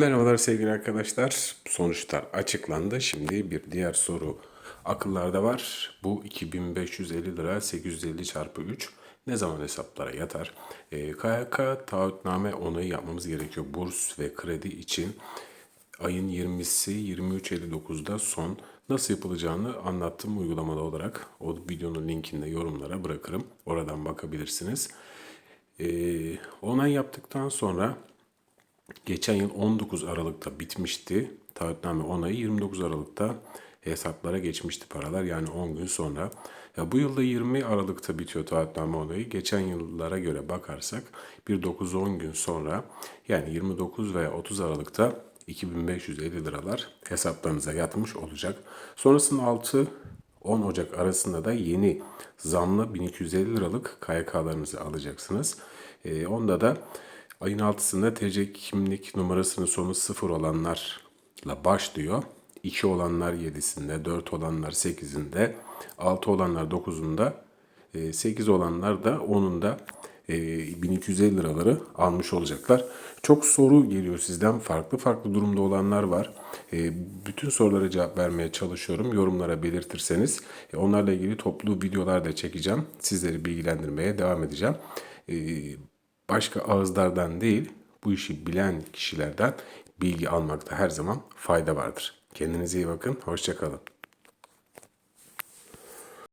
Merhabalar sevgili arkadaşlar. Sonuçlar açıklandı. Şimdi bir diğer soru akıllarda var. Bu 2550 lira 850 çarpı 3 ne zaman hesaplara yatar? Ee, KYK taahhütname onayı yapmamız gerekiyor. Burs ve kredi için ayın 20'si 23.59'da son nasıl yapılacağını anlattım uygulamalı olarak. O videonun linkini yorumlara bırakırım. Oradan bakabilirsiniz. Ee, onay yaptıktan sonra Geçen yıl 19 Aralık'ta bitmişti. Taahhütname onayı 29 Aralık'ta hesaplara geçmişti paralar yani 10 gün sonra. Ya bu yılda 20 Aralık'ta bitiyor taahhütname onayı. Geçen yıllara göre bakarsak bir 9-10 gün sonra yani 29 veya 30 Aralık'ta 2550 liralar hesaplarınıza yatmış olacak. Sonrasında 6 10 Ocak arasında da yeni zamlı 1250 liralık KYK'larınızı alacaksınız. Ee, onda da ayın 6'sında TC kimlik numarasının sonu 0 olanlarla başlıyor. 2 olanlar 7'sinde, 4 olanlar 8'inde, 6 olanlar 9'unda, 8 olanlar da 10'unda 1250 liraları almış olacaklar. Çok soru geliyor sizden. Farklı farklı durumda olanlar var. E, bütün sorulara cevap vermeye çalışıyorum. Yorumlara belirtirseniz e, onlarla ilgili toplu videolar da çekeceğim. Sizleri bilgilendirmeye devam edeceğim. Başka ağızlardan değil, bu işi bilen kişilerden bilgi almakta her zaman fayda vardır. Kendinize iyi bakın. Hoşçakalın.